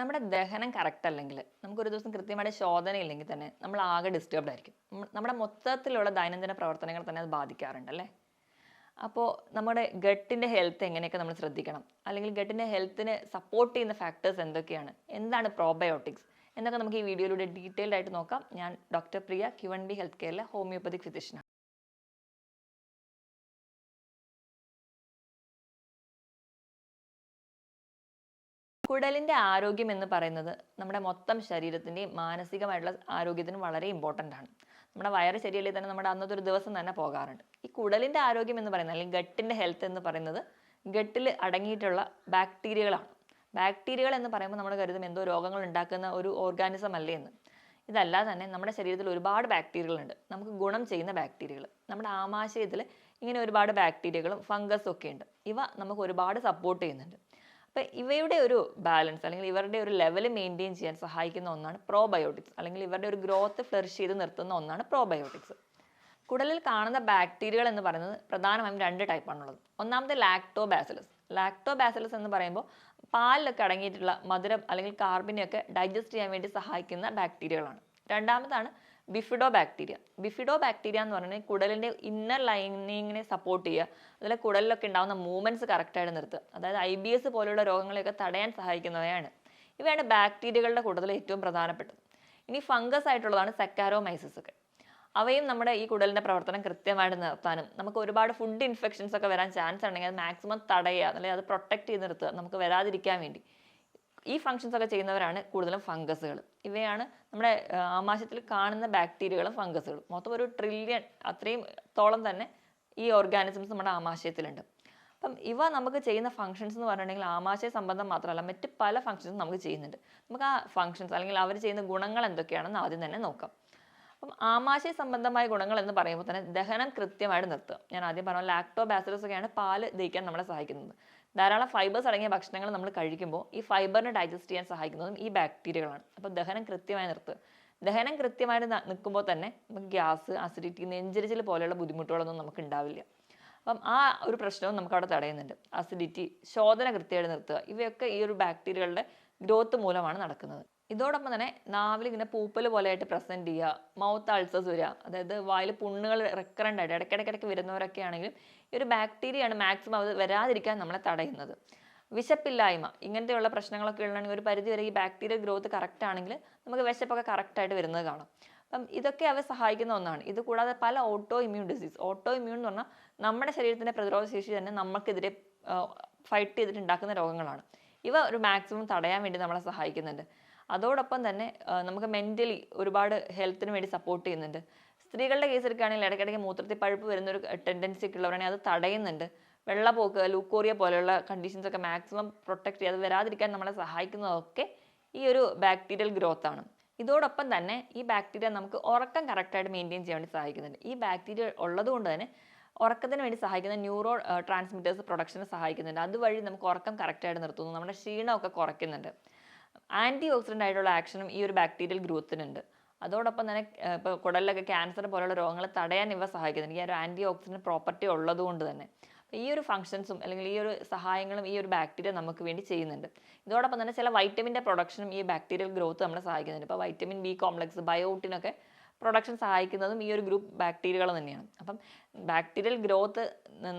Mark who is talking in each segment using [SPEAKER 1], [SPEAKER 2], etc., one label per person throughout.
[SPEAKER 1] നമ്മുടെ ദഹനം കറക്റ്റ് അല്ലെങ്കിൽ നമുക്കൊരു ദിവസം കൃത്യമായിട്ട് ശോധന ഇല്ലെങ്കിൽ തന്നെ നമ്മൾ ആകെ ഡിസ്റ്റർബ്ഡ് ആയിരിക്കും. നമ്മുടെ മൊത്തത്തിലുള്ള ദൈനംദിന പ്രവർത്തനങ്ങൾ തന്നെ അത് ബാധിക്കാറുണ്ട് അല്ലേ? അപ്പോൾ നമ്മുടെ ഗട്ടിന്റെ ഹെൽത്ത് എങ്ങനെയൊക്കെ നമ്മൾ ശ്രദ്ധിക്കണം? അല്ലെങ്കിൽ ഗട്ടിന്റെ ഹെൽത്തിനെ സപ്പോർട്ട് ചെയ്യുന്ന ഫാക്ടേഴ്സ് എന്തൊക്കെയാണ്? എന്താണ് പ്രോബയോട്ടിക്സ് എന്നൊക്കെ നമുക്ക് ഈ വീഡിയോയിലൂടെ ഡീറ്റെയിൽഡ് ആയിട്ട് നോക്കാം. ഞാൻ doctor Priya Q B health കെയറിലെ homeopathic ഫിസിഷ്യനാണ് കുടലിന്റെ ആരോഗ്യം എന്ന് പറയുന്നത് നമ്മുടെ മൊത്തം ശരീരത്തിന്റെയും മാനസികമായിട്ടുള്ള ആരോഗ്യത്തിന് വളരെ ഇമ്പോർട്ടന്റ് ആണ്. നമ്മുടെ വയറ് ശരിയല്ലേ തന്നെ നമ്മുടെ അന്നത്തെ ഒരു ദിവസം തന്നെ പോകാറുണ്ട്. ഈ കുടലിന്റെ ആരോഗ്യം എന്ന് പറയുന്നത് അല്ലെങ്കിൽ ഗട്ടിന്റെ ഹെൽത്ത് എന്ന് പറയുന്നത് ഗട്ടിൽ അടങ്ങിയിട്ടുള്ള ബാക്ടീരിയകളാണ് ബാക്ടീരിയകൾ എന്ന് പറയുമ്പോൾ നമ്മൾ കരുതും എന്തോ രോഗങ്ങൾ ഉണ്ടാക്കുന്ന ഒരു ഓർഗാനിസം അല്ലേ എന്ന്. ഇതല്ലാതെ തന്നെ നമ്മുടെ ശരീരത്തിൽ ഒരുപാട് ബാക്ടീരിയകളുണ്ട് നമുക്ക് ഗുണം ചെയ്യുന്ന ബാക്ടീരിയകൾ നമ്മുടെ ആമാശയത്തിൽ ഇങ്ങനെ ഒരുപാട് ബാക്ടീരിയകളും ഫംഗസും ഒക്കെ ഉണ്ട്. ഇവ നമുക്ക് ഒരുപാട് സപ്പോർട്ട് ചെയ്യുന്നുണ്ട്. അപ്പം ഇവയുടെ ഒരു ബാലൻസ് അല്ലെങ്കിൽ ഇവരുടെ ഒരു ലെവൽ മെയിന്റെയിൻ ചെയ്യാൻ സഹായിക്കുന്ന ഒന്നാണ് പ്രോബയോട്ടിക്സ് അല്ലെങ്കിൽ ഇവരുടെ ഒരു ഗ്രോത്ത് ഫ്ലറിഷ് ചെയ്ത് നിർത്തുന്ന ഒന്നാണ് പ്രോബയോട്ടിക്സ് കുടലിൽ കാണുന്ന ബാക്ടീരിയകൾ എന്ന് പറയുന്നത് പ്രധാനമായും രണ്ട് ടൈപ്പാണുള്ളത് ഒന്നാമത്തെ ലാക്ടോ ബാസിലസ് ലാക്ടോ ബാസിലസ് എന്ന് പറയുമ്പോൾ പാലിലൊക്കെ അടങ്ങിയിട്ടുള്ള മധുരം അല്ലെങ്കിൽ കാർബിനെയൊക്കെ ഡൈജസ്റ്റ് ചെയ്യാൻ വേണ്ടി സഹായിക്കുന്ന ബാക്ടീരിയകളാണ് രണ്ടാമതാണ് ബിഫിഡോ ബാക്ടീരിയ ബിഫിഡോ ബാക്ടീരിയ എന്ന് പറഞ്ഞാൽ കുടലിന്റെ ഇന്നർ ലൈനിങ്ങിനെ സപ്പോർട്ട് ചെയ്യുക. അതുപോലെ കുടലിലൊക്കെ ഉണ്ടാകുന്ന മൂവ്മെന്റ്സ് കറക്റ്റായിട്ട് നിർത്തുക. അതായത് ഐ ബി എസ് പോലെയുള്ള രോഗങ്ങളെയൊക്കെ തടയാൻ സഹായിക്കുന്നവയാണ്. ഇവയാണ് ബാക്ടീരിയകളുടെ കൂട്ടത്തിൽ ഏറ്റവും പ്രധാനപ്പെട്ടത്. ഇനി ഫംഗസ് ആയിട്ടുള്ളതാണ് സെക്കാരോമൈസിസ് ഒക്കെ. അവയും നമ്മുടെ ഈ കുടലിന്റെ പ്രവർത്തനം കൃത്യമായിട്ട് നിർത്താനും നമുക്ക് ഒരുപാട് ഫുഡ് ഇൻഫെക്ഷൻസ് ഒക്കെ വരാൻ ചാൻസ് ഉണ്ടെങ്കിൽ അത് മാക്സിമം തടയുക അല്ലെങ്കിൽ അത് പ്രൊട്ടക്റ്റ് ചെയ്ത് നിർത്തുക നമുക്ക് വരാതിരിക്കാൻ വേണ്ടി. ഈ ഫങ്ഷൻസ് ഒക്കെ ചെയ്യുന്നവരാണ് കൂടുതലും ഫംഗസുകൾ ഇവയാണ് നമ്മുടെ ആമാശയത്തിൽ കാണുന്ന ബാക്ടീരിയകളും ഫംഗസുകളും മൊത്തം ഒരു ട്രില്യൺ അത്രയും തോളം തന്നെ ഈ ഓർഗാനിസംസ് നമ്മുടെ ആമാശയത്തിലുണ്ട്. അപ്പം ഇവ നമുക്ക് ചെയ്യുന്ന ഫങ്ഷൻസ് എന്ന് പറഞ്ഞിട്ടുണ്ടെങ്കിൽ ആമാശയ സംബന്ധം മാത്രമല്ല മറ്റ് പല ഫങ്ഷൻസും നമുക്ക് ചെയ്യുന്നുണ്ട്. നമുക്ക് ആ ഫങ്ഷൻസ് അല്ലെങ്കിൽ അവർ ചെയ്യുന്ന ഗുണങ്ങൾ എന്തൊക്കെയാണെന്ന് ആദ്യം തന്നെ നോക്കാം. അപ്പം ആമാശയ സംബന്ധമായ ഗുണങ്ങൾ എന്ന് പറയുമ്പോൾ തന്നെ ദഹനം കൃത്യമായിട്ട് നിർത്തുക. ഞാൻ ആദ്യം പറഞ്ഞ ലാക്ടോ ബാസിലസ് ഒക്കെയാണ് പാൽ ദഹിക്കാൻ നമ്മളെ സഹായിക്കുന്നത്. ധാരാളം ഫൈബേഴ്സ് അടങ്ങിയ ഭക്ഷണങ്ങൾ നമ്മൾ കഴിക്കുമ്പോൾ ഈ ഫൈബറിനെ ഡൈജസ്റ്റ് ചെയ്യാൻ സഹായിക്കുന്നതും ഈ ബാക്ടീരിയകളാണ് അപ്പോൾ ദഹനം കൃത്യമായി നിർത്തുക ദഹനം കൃത്യമായിട്ട് നിൽക്കുമ്പോൾ തന്നെ നമുക്ക് ഗ്യാസ് അസിഡിറ്റി നെഞ്ചരിച്ചിൽ പോലെയുള്ള ബുദ്ധിമുട്ടുകളൊന്നും നമുക്ക് ഉണ്ടാവില്ല. അപ്പം ആ ഒരു പ്രശ്നവും നമുക്ക് അവിടെ തടയുന്നുണ്ട്. അസിഡിറ്റി ശോധന കൃത്യമായിട്ട് നിർത്തുക. ഇവയൊക്കെ ഈ ഒരു ബാക്ടീരിയകളുടെ ഗ്രോത്ത് മൂലമാണ് നടക്കുന്നത്. ഇതോടൊപ്പം തന്നെ നാവിൽ ഇങ്ങനെ പൂപ്പൽ പോലെയായിട്ട് പ്രസന്റ് ചെയ്യുക മൗത്ത് അൾസേഴ്സ് വരിക അതായത് വായിൽ പുണ്ണുകൾ റെക്കറന്റ് ആയിട്ട് ഇടയ്ക്കിടയ്ക്കിടയ്ക്ക് വരുന്നവരൊക്കെ ആണെങ്കിലും ഈ ഒരു ബാക്ടീരിയയാണ് മാക്സിമം അത് വരാതിരിക്കാൻ നമ്മളെ തടയുന്നത്. വിശപ്പില്ലായ്മ ഇങ്ങനത്തെയുള്ള പ്രശ്നങ്ങളൊക്കെ ഉള്ളതാണെങ്കിൽ ഒരു പരിധി വരെ ഈ ബാക്ടീരിയ ഗ്രോത്ത് കറക്റ്റ് ആണെങ്കിൽ നമുക്ക് വിശപ്പൊക്കെ കറക്റ്റായിട്ട് വരുന്നത് കാണാം. അപ്പം ഇതൊക്കെ അവ സഹായിക്കുന്ന ഒന്നാണ്. ഇത് കൂടാതെ പല autoimmune disease autoimmune എന്ന് പറഞ്ഞാൽ നമ്മുടെ ശരീരത്തിന്റെ പ്രതിരോധ ശേഷി തന്നെ നമുക്കെതിരെ ഫൈറ്റ് ചെയ്തിട്ടുണ്ടാക്കുന്ന രോഗങ്ങളാണ്. ഇവ ഒരു മാക്സിമം തടയാൻ വേണ്ടി നമ്മളെ സഹായിക്കുന്നുണ്ട്. അതോടൊപ്പം തന്നെ നമുക്ക് മെന്റലി ഒരുപാട് ഹെൽത്തിന് വേണ്ടി സപ്പോർട്ട് ചെയ്യുന്നുണ്ട്. സ്ത്രീകളുടെ കേസ് എടുക്കുകയാണെങ്കിൽ ഇടയ്ക്കിടയ്ക്ക് മൂത്രത്തിൽ പഴുപ്പ് വരുന്ന ഒരു ടെൻഡൻസി ഒക്കെ ഉള്ളവരാണെങ്കിൽ അത് തടയുന്നുണ്ട്. വെള്ളപ്പോക്ക് ലൂക്കോറിയ പോലെയുള്ള കണ്ടീഷൻസ് ഒക്കെ മാക്സിമം പ്രൊട്ടക്റ്റ് ചെയ്യാതെ വരാതിരിക്കാൻ നമ്മളെ സഹായിക്കുന്നതൊക്കെ ഈ ഒരു ബാക്ടീരിയൽ ഗ്രോത്ത് ആണ്. ഇതോടൊപ്പം തന്നെ ഈ ബാക്ടീരിയ നമുക്ക് ഉറക്കം കറക്റ്റായിട്ട് മെയിന്റെയിൻ ചെയ്യാൻ വേണ്ടി സഹായിക്കുന്നുണ്ട്. ഈ ബാക്ടീരിയ ഉള്ളതുകൊണ്ട് തന്നെ ഉറക്കത്തിന് വേണ്ടി സഹായിക്കുന്ന ന്യൂറോ ട്രാൻസ്മിറ്റേഴ്സ് പ്രൊഡക്ഷന് സഹായിക്കുന്നുണ്ട്. അതുവഴി നമുക്ക് ഉറക്കം കറക്റ്റായിട്ട് നിർത്തുന്നു. നമ്മുടെ ക്ഷീണമൊക്കെ കുറയ്ക്കുന്നുണ്ട്. ആന്റി ഓക്സിഡന്റ് ആയിട്ടുള്ള ആക്ഷനും ഈ ഒരു ബാക്ടീരിയൽ ഗ്രോത്തിനുണ്ട്. അതോടൊപ്പം തന്നെ ഇപ്പോൾ കുടലിലൊക്കെ ക്യാൻസർ പോലുള്ള രോഗങ്ങൾ തടയാൻ ഇവ സഹായിക്കുന്നുണ്ട്. ഈ ഒരു ആന്റി ഓക്സിഡന്റ് പ്രോപ്പർട്ടി ഉള്ളതുകൊണ്ട് തന്നെ. ഈ ഒരു ഫങ്ഷൻസും അല്ലെങ്കിൽ ഈ ഒരു സഹായങ്ങളും ഈ ഒരു ബാക്ടീരിയ നമുക്ക് വേണ്ടി ചെയ്യുന്നുണ്ട്. ഇതോടൊപ്പം തന്നെ ചില വൈറ്റമിന്റെ പ്രൊഡക്ഷനും ഈ ബാക്ടീരിയൽ ഗ്രോത്ത് നമ്മളെ സഹായിക്കുന്നുണ്ട്. ഇപ്പോൾ വൈറ്റമിൻ ബി കോംപ്ലക്സ് ബയോട്ടിനൊക്കെ പ്രൊഡക്ഷൻ സഹായിക്കുന്നതും ഈ ഒരു ഗ്രൂപ്പ് ബാക്ടീരിയകൾ തന്നെയാണ്. അപ്പം ബാക്ടീരിയൽ ഗ്രോത്ത്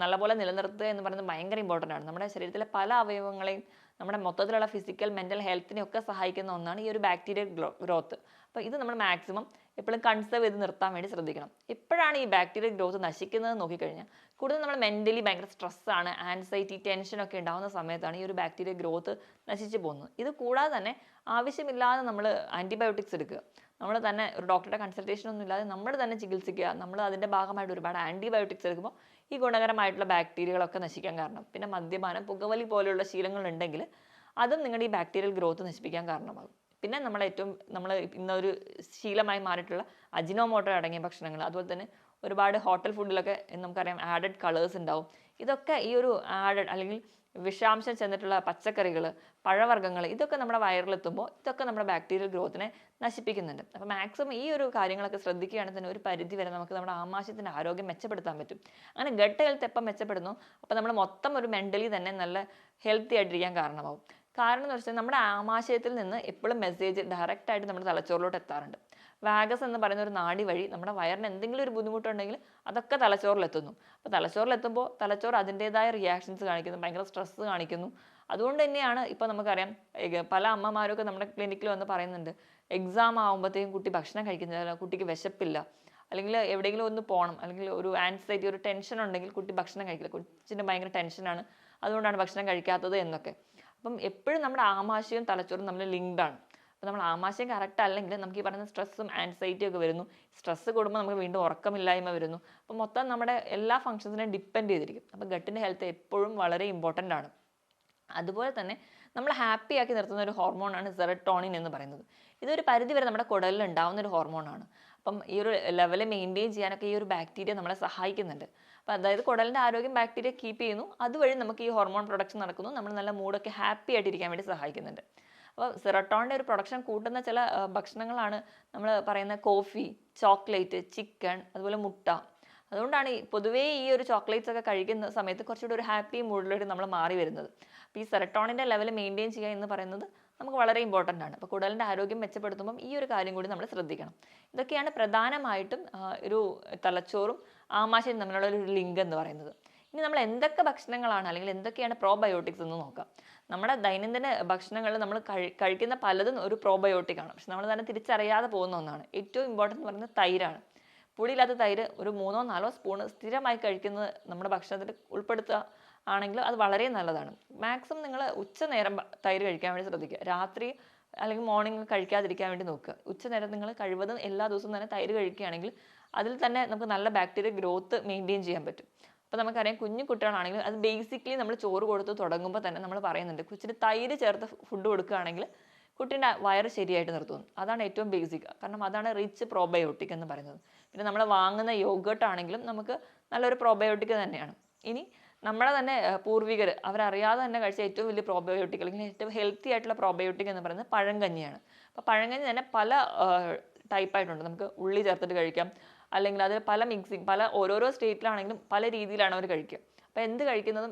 [SPEAKER 1] നല്ലപോലെ നിലനിർത്തുക എന്ന് പറയുന്നത് ഭയങ്കര ഇമ്പോർട്ടന്റ് ആണ്. നമ്മുടെ ശരീരത്തിലെ പല അവയവങ്ങളെയും നമ്മുടെ മൊത്തത്തിലുള്ള ഫിസിക്കൽ മെന്റൽ ഹെൽത്തിനെ ഒക്കെ സഹായിക്കുന്ന ഒന്നാണ് ഈ ഒരു ബാക്ടീരിയൽ ഗ്രോത്ത് അപ്പോൾ ഇത് നമ്മൾ മാക്സിമം എപ്പോഴും കൺസേർവ് ചെയ്ത് നിർത്താൻ വേണ്ടി ശ്രദ്ധിക്കണം. എപ്പോഴാണ് ഈ ബാക്ടീരിയൽ ഗ്രോത്ത് നശിക്കുന്നത് നോക്കിക്കഴിഞ്ഞാൽ കൂടുതൽ നമ്മൾ മെന്റലി ഭയങ്കര സ്ട്രെസ്സാണ് ആൻസൈറ്റി ടെൻഷനൊക്കെ ഉണ്ടാകുന്ന സമയത്താണ് ഈ ഒരു ബാക്ടീരിയൽ ഗ്രോത്ത് നശിച്ചു പോകുന്നത്. ഇത് കൂടാതെ തന്നെ ആവശ്യമില്ലാതെ നമ്മൾ ആന്റിബയോട്ടിക്സ് എടുക്കുക. നമ്മൾ തന്നെ ഒരു ഡോക്ടറുടെ കൺസൾട്ടേഷൻ ഒന്നും ഇല്ലാതെ നമ്മൾ തന്നെ ചികിത്സിക്കുക. നമ്മൾ അതിന്റെ ഭാഗമായിട്ട് ഒരുപാട് ആന്റിബയോട്ടിക്സ് എടുക്കുമ്പോൾ ഈ ഗുണകരമായിട്ടുള്ള ബാക്ടീരിയകളൊക്കെ നശിക്കാൻ കാരണം. പിന്നെ മദ്യപാനം പുകവലി പോലെയുള്ള ശീലങ്ങൾ ശീലങ്ങളുണ്ടെങ്കിൽ അതും നിങ്ങളുടെ ഈ ബാക്ടീരിയൽ ഗ്രോത്ത് നശിപ്പിക്കാൻ കാരണമാകും. പിന്നെ നമ്മൾ ഏറ്റവും നമ്മൾ ഇന്നൊരു ശീലമായി മാറിയിട്ടുള്ള അജിനോമോട്ടോ അടങ്ങിയ ഭക്ഷണങ്ങൾ അതുപോലെ തന്നെ ഒരുപാട് ഹോട്ടൽ ഫുഡിലൊക്കെ നമുക്കറിയാം ആഡഡ് കളേഴ്സ് ഉണ്ടാവും. ഇതൊക്കെ ഈ ഒരു ആഡഡ് അല്ലെങ്കിൽ വിഷാംശം ചെന്നിട്ടുള്ള പച്ചക്കറികൾ പഴവർഗങ്ങൾ ഇതൊക്കെ നമ്മുടെ വയറിലെത്തുമ്പോൾ ഇതൊക്കെ നമ്മുടെ ബാക്ടീരിയൽ ഗ്രോത്തിനെ നശിപ്പിക്കുന്നുണ്ട്. അപ്പോൾ മാക്സിമം ഈ ഒരു കാര്യങ്ങളൊക്കെ ശ്രദ്ധിക്കുകയാണെങ്കിൽ തന്നെ ഒരു പരിധി വരെ നമുക്ക് നമ്മുടെ ആമാശയത്തിന്റെ ആരോഗ്യം മെച്ചപ്പെടുത്താൻ പറ്റും. അങ്ങനെ ഗട്ട് ഹെൽത്ത് എപ്പം മെച്ചപ്പെടുന്നു? അപ്പോൾ നമ്മൾ മൊത്തം ഒരു മെന്റലി തന്നെ നല്ല ഹെൽത്തി ആയിട്ടിരിക്കാൻ കാരണമാവും. കാരണം എന്ന് വെച്ചാൽ നമ്മുടെ ആമാശയത്തിൽ നിന്ന് എപ്പോഴും മെസ്സേജ് ഡയറക്റ്റായിട്ട് നമ്മുടെ തലച്ചോറിലോട്ട് എത്താറുണ്ട്. വാഗസ് എന്ന് പറയുന്ന ഒരു നാടി വഴി നമ്മുടെ വയറിന് എന്തെങ്കിലും ഒരു ബുദ്ധിമുട്ടുണ്ടെങ്കിൽ അതൊക്കെ തലച്ചോറിലെത്തുന്നു. അപ്പോൾ തലച്ചോറിലെത്തുമ്പോൾ തലച്ചോറ് അതിന്റെതായ റിയാക്ഷൻസ് കാണിക്കുന്നു ഭയങ്കര സ്ട്രെസ്സ് കാണിക്കുന്നു. അതുകൊണ്ട് തന്നെയാണ് ഇപ്പോൾ നമുക്കറിയാം പല അമ്മമാരൊക്കെ നമ്മുടെ ക്ലിനിക്കിൽ വന്ന് പറയുന്നുണ്ട് എക്സാം ആകുമ്പോഴത്തേക്കും കുട്ടി ഭക്ഷണം കഴിക്കുന്നില്ല കുട്ടിക്ക് വിശപ്പില്ല. അല്ലെങ്കിൽ എവിടെയെങ്കിലും ഒന്ന് പോകണം അല്ലെങ്കിൽ ഒരു ആൻസൈറ്റി ഒരു ടെൻഷൻ ഉണ്ടെങ്കിൽ കുട്ടി ഭക്ഷണം കഴിക്കില്ല. കൊച്ചിന് ഭയങ്കര ടെൻഷനാണ് അതുകൊണ്ടാണ് ഭക്ഷണം കഴിക്കാത്തത് എന്നൊക്കെ. അപ്പം എപ്പോഴും നമ്മുടെ ആമാശയവും തലച്ചോറും നമ്മൾ ലിങ്ക്ഡ് ആണ്. അപ്പോൾ നമ്മൾ ആമാശയം കറക്റ്റ് അല്ലെങ്കിൽ നമുക്ക് ഈ പറയുന്ന സ്ട്രെസ്സും ആൻസൈറ്റിയും ഒക്കെ വരുന്നു. സ്ട്രെസ്സ് കൂടുമ്പോൾ നമുക്ക് വീണ്ടും ഉറക്കമില്ലായ്മ വരുന്നു. അപ്പോൾ മൊത്തം നമ്മുടെ എല്ലാ ഫങ്ഷൻസിനെയും ഡിപ്പെൻഡ് ചെയ്തിരിക്കും. അപ്പോൾ ഗട്ടിന്റെ ഹെൽത്ത് എപ്പോഴും വളരെ ഇമ്പോർട്ടന്റ് ആണ്. അതുപോലെ തന്നെ നമ്മൾ ഹാപ്പി ആക്കി നിർത്തുന്ന ഒരു ഹോർമോണാണ് സെറട്ടോണിൻ എന്ന് പറയുന്നത്. ഇതൊരു പരിധി വരെ നമ്മുടെ കുടലിൽ ഉണ്ടാകുന്ന ഒരു ഹോർമോണാണ് അപ്പം ഈ ഒരു ലെവൽ മെയിന്റെയിൻ ചെയ്യാനൊക്കെ ഈ ഒരു ബാക്ടീരിയ നമ്മളെ സഹായിക്കുന്നുണ്ട്. അപ്പോൾ അതായത് കുടലിന്റെ ആരോഗ്യം ബാക്ടീരിയ കീപ്പ് ചെയ്യുന്നു. അതുവഴി നമുക്ക് ഈ ഹോർമോൺ പ്രൊഡക്ഷൻ നടക്കുന്നു. നമ്മൾ നല്ല മൂഡൊക്കെ ഹാപ്പി ആയിട്ടിരിക്കാൻ വേണ്ടി സഹായിക്കുന്നുണ്ട്. അപ്പോൾ സെറട്ടോണിന്റെ ഒരു പ്രൊഡക്ഷൻ കൂട്ടുന്ന ചില ഭക്ഷണങ്ങളാണ് നമ്മൾ പറയുന്ന കോഫി ചോക്ലേറ്റ് ചിക്കൻ അതുപോലെ മുട്ട. അതുകൊണ്ടാണ് ഈ പൊതുവേ ഈ ഒരു ചോക്ലേറ്റ്സ് ഒക്കെ കഴിക്കുന്ന സമയത്ത് കുറച്ചുകൂടി ഒരു ഹാപ്പി മൂഡിലോട്ട് നമ്മൾ മാറി വരുന്നത്. അപ്പോൾ ഈ സെറട്ടോണിന്റെ ലെവൽ മെയിന്റെയിൻ ചെയ്യുക എന്ന് പറയുന്നത് നമുക്ക് വളരെ ഇമ്പോർട്ടന്റ് ആണ്. അപ്പോൾ കുടലിന്റെ ആരോഗ്യം മെച്ചപ്പെടുത്തുമ്പം ഈ ഒരു കാര്യം കൂടി നമ്മൾ ശ്രദ്ധിക്കണം. ഇതൊക്കെയാണ് പ്രധാനമായിട്ടും ഒരു തലച്ചോറും ആമാശയം തമ്മിലുള്ള ഒരു ലിങ്ക് എന്ന് പറയുന്നത്. ഇനി നമ്മൾ എന്തൊക്കെ ഭക്ഷണങ്ങളാണ് അല്ലെങ്കിൽ എന്തൊക്കെയാണ് പ്രോബയോട്ടിക്സ് എന്ന് നോക്കാം. നമ്മുടെ ദൈനംദിന ഭക്ഷണങ്ങളിൽ നമ്മൾ കഴിക്കുന്ന പലതും ഒരു പ്രോബയോട്ടിക് ആണ്. പക്ഷെ നമ്മൾ തന്നെ തിരിച്ചറിയാതെ പോകുന്ന ഒന്നാണ്. ഏറ്റവും ഇമ്പോർട്ടന്റ് എന്ന് പറയുന്നത് തൈരാണ്. പുളിയില്ലാത്ത തൈര് ഒരു മൂന്നോ നാലോ സ്പൂൺ സ്ഥിരമായി കഴിക്കുന്നത് നമ്മുടെ ഭക്ഷണത്തിൽ ഉൾപ്പെടുത്തുക ആണെങ്കിൽ അത് വളരെ നല്ലതാണ്. മാക്സിമം നിങ്ങൾ ഉച്ച നേരം തൈര് കഴിക്കാൻ വേണ്ടി ശ്രദ്ധിക്കുക. രാത്രി അല്ലെങ്കിൽ മോർണിംഗ് കഴിക്കാതിരിക്കാൻ വേണ്ടി നോക്കുക. ഉച്ച നേരം നിങ്ങൾ കഴിവതും എല്ലാ ദിവസവും തന്നെ തൈര് കഴിക്കുകയാണെങ്കിൽ അതിൽ തന്നെ നമുക്ക് നല്ല ബാക്ടീരിയ ഗ്രോത്ത് മെയിന്റെയിൻ ചെയ്യാൻ പറ്റും. അപ്പോൾ നമുക്കറിയാം കുഞ്ഞു കുട്ടികളാണെങ്കിൽ അത് ബേസിക്കലി നമ്മൾ ചോറ് കൊടുത്ത് തുടങ്ങുമ്പോൾ തന്നെ നമ്മൾ പറയുന്നുണ്ട് കൊച്ചിന് തൈര് ചേർത്ത് ഫുഡ് കൊടുക്കുകയാണെങ്കിൽ കുട്ടീന്റെ വയറ് ശരിയായിട്ട് നിർത്തുന്നു. അതാണ് ഏറ്റവും ബേസിക് കാരണം അതാണ് റിച്ച് പ്രോബയോട്ടിക് എന്ന് പറയുന്നത്. പിന്നെ നമ്മൾ വാങ്ങുന്ന യോഗട്ട് ആണെങ്കിലും നമുക്ക് നല്ലൊരു പ്രോബയോട്ടിക് തന്നെയാണ്. ഇനി നമ്മളെ തന്നെ പൂർവികർ അവരറിയാതെ തന്നെ കഴിച്ച ഏറ്റവും വലിയ പ്രോബയോട്ടിക് അല്ലെങ്കിൽ ഏറ്റവും ഹെൽത്തി ആയിട്ടുള്ള പ്രോബയോട്ടിക് എന്ന് പറയുന്നത് പഴങ്കഞ്ഞിയാണ്. അപ്പോൾ പഴങ്കഞ്ഞി തന്നെ പല ടൈപ്പായിട്ടുണ്ട് നമുക്ക് ഉള്ളി ചേർത്തിട്ട് കഴിക്കാം അല്ലെങ്കിൽ അതിൽ പല മിക്സിങ് പല ഓരോരോ സ്റ്റേറ്റിലാണെങ്കിലും പല രീതിയിലാണ് അവർ കഴിക്കുക. അപ്പോൾ എന്ത് കഴിക്കുന്നതും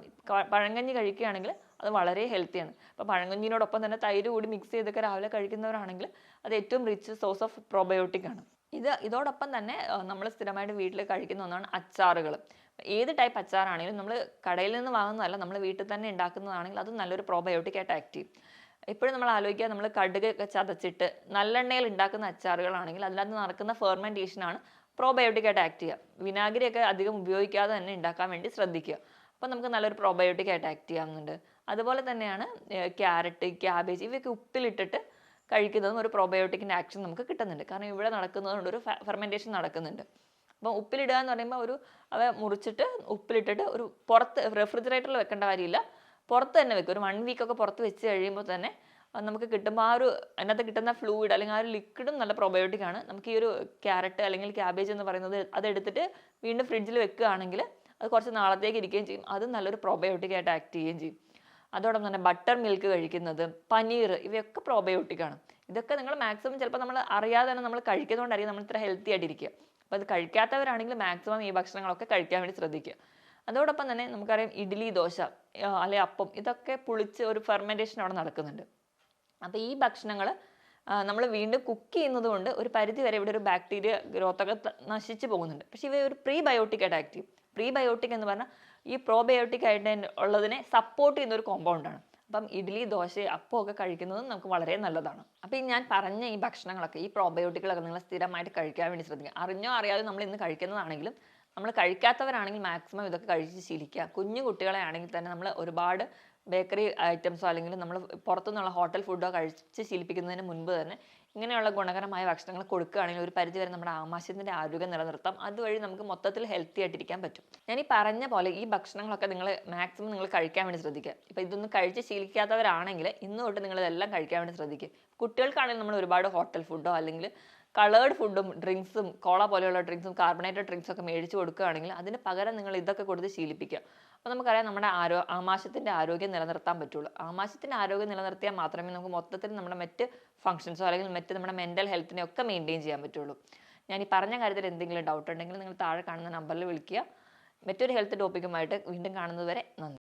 [SPEAKER 1] പഴങ്കഞ്ഞി കഴിക്കുകയാണെങ്കിൽ അത് വളരെ ഹെൽത്തിയാണ് അപ്പോൾ പഴങ്കഞ്ഞിനോടൊപ്പം തന്നെ തൈര് കൂടി മിക്സ് ചെയ്തൊക്കെ രാവിലെ കഴിക്കുന്നവരാണെങ്കിൽ അത് ഏറ്റവും റിച്ച് സോഴ്സ് ഓഫ് പ്രോബയോട്ടിക് ആണ്. ഇത് ഇതോടൊപ്പം തന്നെ നമ്മൾ സ്ഥിരമായിട്ട് വീട്ടിൽ കഴിക്കുന്ന ഒന്നാണ് അച്ചാറുകൾ ഏത് ടൈപ്പ് അച്ചാറാണെങ്കിലും നമ്മൾ കടയിൽ നിന്ന് വാങ്ങുന്നതല്ല നമ്മൾ വീട്ടിൽ തന്നെ ഉണ്ടാക്കുന്നതാണെങ്കിൽ അത് നല്ലൊരു പ്രോബയോട്ടിക് ആയിട്ട് ആക്ട് ചെയ്യും. എപ്പോഴും നമ്മൾ ആലോചിക്കുക നമ്മൾ കടുക് ചതച്ചിട്ട് നല്ലെണ്ണയിൽ ഉണ്ടാക്കുന്ന അച്ചാറുകളാണെങ്കിൽ അതിനകത്ത് നടക്കുന്ന fermentation പ്രോബയോട്ടിക് ആയിട്ട് ആക്ട് ചെയ്യുക. വിനാഗിരിയൊക്കെ അധികം ഉപയോഗിക്കാതെ തന്നെ ഉണ്ടാക്കാൻ വേണ്ടി ശ്രദ്ധിക്കുക. അപ്പോൾ നമുക്ക് നല്ലൊരു പ്രോബയോട്ടിക് ആയിട്ട് ആക്ട് ചെയ്യാവുന്നുണ്ട്. അതുപോലെ തന്നെയാണ് ക്യാരറ്റ് ക്യാബേജ് ഇവയൊക്കെ ഉപ്പിലിട്ടിട്ട് കഴിക്കുന്നതും ഒരു പ്രോബയോട്ടിക്കിന്റെ ആക്ഷൻ നമുക്ക് കിട്ടുന്നുണ്ട്. കാരണം ഇവിടെ നടക്കുന്നതുകൊണ്ട് ഒരു ഫെർമെന്റേഷൻ നടക്കുന്നുണ്ട്. അപ്പം ഉപ്പിലിടുക എന്ന് പറയുമ്പോൾ ഒരു അവ മുറിച്ചിട്ട് ഉപ്പിലിട്ടിട്ട് ഒരു പുറത്ത് റെഫ്രിജറേറ്ററിൽ വെക്കേണ്ട കാര്യമില്ല. പുറത്ത് തന്നെ വെക്കും ഒരു വൺ വീക്ക് ഒക്കെ പുറത്ത് വെച്ച് കഴിയുമ്പോൾ തന്നെ നമുക്ക് കിട്ടുമ്പോൾ ആ ഒരു അതിനകത്ത് കിട്ടുന്ന ഫ്ലൂയിഡ് അല്ലെങ്കിൽ ആ ഒരു ലിക്വിഡും നല്ല പ്രൊബയോട്ടിക് ആണ്. നമുക്ക് ഈ ഒരു ക്യാരറ്റ് അല്ലെങ്കിൽ ക്യാബേജ് എന്ന് പറയുന്നത് അതെടുത്തിട്ട് വീണ്ടും ഫ്രിഡ്ജിൽ വെക്കുകയാണെങ്കിൽ അത് കുറച്ച് നാളത്തേക്ക് ഇരിക്കുകയും ചെയ്യും. അത് നല്ലൊരു പ്രൊബയോട്ടിക് ആയിട്ട് ആക്ട് ചെയ്യുകയും ചെയ്യും. അതോടൊപ്പം തന്നെ ബട്ടർ മിൽക്ക് കഴിക്കുന്നത് പനീർ ഇവയൊക്കെ പ്രോബയോട്ടിക് ആണ്. ഇതൊക്കെ നിങ്ങൾ മാക്സിമം ചിലപ്പോൾ നമ്മൾ അറിയാതെ തന്നെ നമ്മൾ കഴിക്കുന്നതുകൊണ്ടായിരിക്കും നമ്മൾ ഇത്ര ഹെൽത്തി ആയിട്ടിരിക്കുക അപ്പോൾ അത് കഴിക്കാത്തവരാണെങ്കിൽ മാക്സിമം ഈ ഭക്ഷണങ്ങളൊക്കെ കഴിക്കാൻ വേണ്ടി ശ്രദ്ധിക്കുക. അതോടൊപ്പം തന്നെ നമുക്കറിയാം ഇഡ്ഡലി ദോശ അല്ലെങ്കിൽ അല്ലെ അപ്പം ഇതൊക്കെ പുളിച്ച് ഒരു ഫെർമെന്റേഷൻ അവിടെ നടക്കുന്നുണ്ട്. അപ്പോൾ ഈ ഭക്ഷണങ്ങൾ നമ്മൾ വീണ്ടും കുക്ക് ചെയ്യുന്നത് കൊണ്ട് ഒരു പരിധി വരെ ഇവിടെ ഒരു ബാക്ടീരിയ ഗ്രോത്ത് ഒക്കെ നശിച്ചു പോകുന്നുണ്ട്. പക്ഷേ ഇവ ഒരു പ്രീ ബയോട്ടിക് ആയിട്ട് ആക്ട് ചെയ്യും. പ്രീ ബയോട്ടിക് എന്ന് പറഞ്ഞാൽ ഈ പ്രോബയോട്ടിക് ആയിട്ട് ഉള്ളതിനെ സപ്പോർട്ട് ചെയ്യുന്ന ഒരു കോമ്പൗണ്ടാണ് അപ്പം ഇഡ്ഡലി ദോശ അപ്പം ഒക്കെ കഴിക്കുന്നതും നമുക്ക് വളരെ നല്ലതാണ്. അപ്പം ഈ ഞാൻ പറഞ്ഞ ഈ ഭക്ഷണങ്ങളൊക്കെ ഈ പ്രോബയോട്ടിക്കുകളൊക്കെ നിങ്ങൾ സ്ഥിരമായിട്ട് കഴിക്കാൻ വേണ്ടി ശ്രദ്ധിക്കുക. അറിഞ്ഞോ അറിയാതെ നമ്മൾ ഇന്ന് കഴിക്കുന്നതാണെങ്കിലും നമ്മൾ കഴിക്കാത്തവരാണെങ്കിൽ മാക്സിമം ഇതൊക്കെ കഴിച്ച് ശീലിക്കുക. കുഞ്ഞു കുട്ടികളെ ആണെങ്കിൽ തന്നെ നമ്മൾ ഒരുപാട് ബേക്കറി ഐറ്റംസോ അല്ലെങ്കിൽ നമ്മൾ പുറത്തുനിന്നുള്ള ഹോട്ടൽ ഫുഡോ കഴിച്ച് ശീലിപ്പിക്കുന്നതിന് മുൻപ് തന്നെ ഇങ്ങനെയുള്ള ഗുണകരമായ ഭക്ഷണങ്ങൾ കൊടുക്കുകയാണെങ്കിൽ ഒരു പരിധിവരെ നമ്മുടെ ആമാശയത്തിന്റെ ആരോഗ്യം നിലനിർത്താം. അതുവഴി നമുക്ക് മൊത്തത്തിൽ ഹെൽത്തി ആയിട്ടിരിക്കാൻ പറ്റും. ഞാൻ ഈ പറഞ്ഞ പോലെ ഈ ഭക്ഷണങ്ങളൊക്കെ നിങ്ങൾ മാക്സിമം നിങ്ങൾ കഴിക്കാൻ വേണ്ടി ശ്രദ്ധിക്കുക. ഇപ്പോൾ ഇതൊന്നും കഴിച്ച് ശീലിക്കാത്തവരാണെങ്കിൽ ഇന്ന് തൊട്ട് നിങ്ങൾ ഇതെല്ലാം കഴിക്കാൻ വേണ്ടി ശ്രദ്ധിക്കുക. കുട്ടികൾക്കാണെങ്കിൽ നമ്മൾ ഒരുപാട് ഹോട്ടൽ ഫുഡോ അല്ലെങ്കിൽ കളേർഡ് ഫുഡും ഡ്രിങ്ക്സും കോള പോലെയുള്ള ഡ്രിങ്ക്സും കാർബണേറ്റഡ് ഡ്രിങ്ക്സും ഒക്കെ മേടിച്ച് കൊടുക്കുകയാണെങ്കിൽ അതിന് പകരം നിങ്ങൾ ഇതൊക്കെ കൊടുത്ത് ശീലിപ്പിക്കുക. അപ്പോൾ നമുക്കറിയാം നമ്മുടെ ആരോ ആമാശത്തിന്റെ ആരോഗ്യം നിലനിർത്താൻ പറ്റുള്ളൂ. ആമാശത്തിന്റെ ആരോഗ്യം നിലനിർത്തിയാൽ മാത്രമേ നമുക്ക് മൊത്തത്തിൽ നമ്മുടെ മറ്റ് ഫങ്ഷൻസോ അല്ലെങ്കിൽ മറ്റ് നമ്മുടെ മെന്റൽ ഹെൽത്തിനെ ഒക്കെ മെയിന്റെയിൻ ചെയ്യാൻ പറ്റുള്ളൂ. ഞാൻ ഈ പറഞ്ഞ കാര്യത്തിൽ എന്തെങ്കിലും ഡൗട്ട് ഉണ്ടെങ്കിൽ നിങ്ങൾ താഴെ കാണുന്ന നമ്പറിൽ വിളിക്കുക. മറ്റൊരു ഹെൽത്ത് ടോപ്പിക്കുമായിട്ട് വീണ്ടും കാണുന്നതുവരെ നന്ദി.